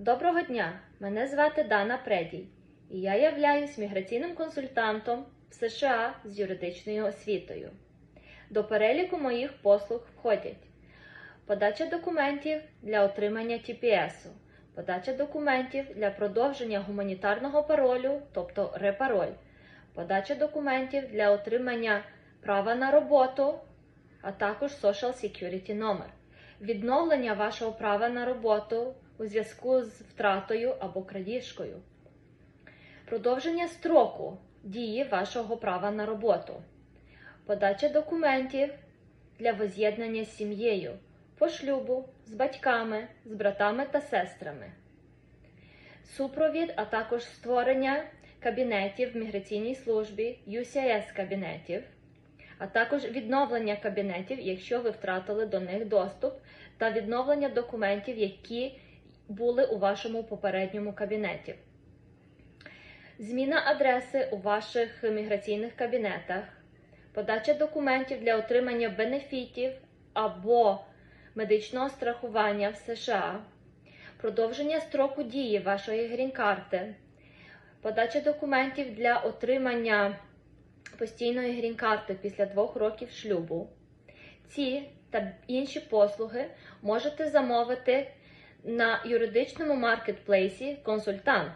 Доброго дня! Мене звати Дана Предій, і я являюсь міграційним консультантом в США з юридичною освітою. До переліку моїх послуг входять подача документів для отримання TPS, подача документів для продовження гуманітарного паролю, тобто репароль, подача документів для отримання права на роботу, а також Social Security номер, відновлення вашого права на роботу у зв'язку з втратою або крадіжкою, продовження строку дії вашого права на роботу, подача документів для воз'єднання з сім'єю по шлюбу, з батьками, з братами та сестрами, супровід, а також створення кабінетів в міграційній службі, UCIS кабінетів, а також відновлення кабінетів, якщо ви втратили до них доступ, та відновлення документів, які були у вашому попередньому кабінеті. Зміна адреси у ваших міграційних кабінетах, подача документів для отримання бенефітів або медичного страхування в США, продовження строку дії вашої грін-карти, подача документів для отримання постійної грін-карти після двох років шлюбу. Ці та інші послуги можете замовити на юридичному маркетплейсі консультант.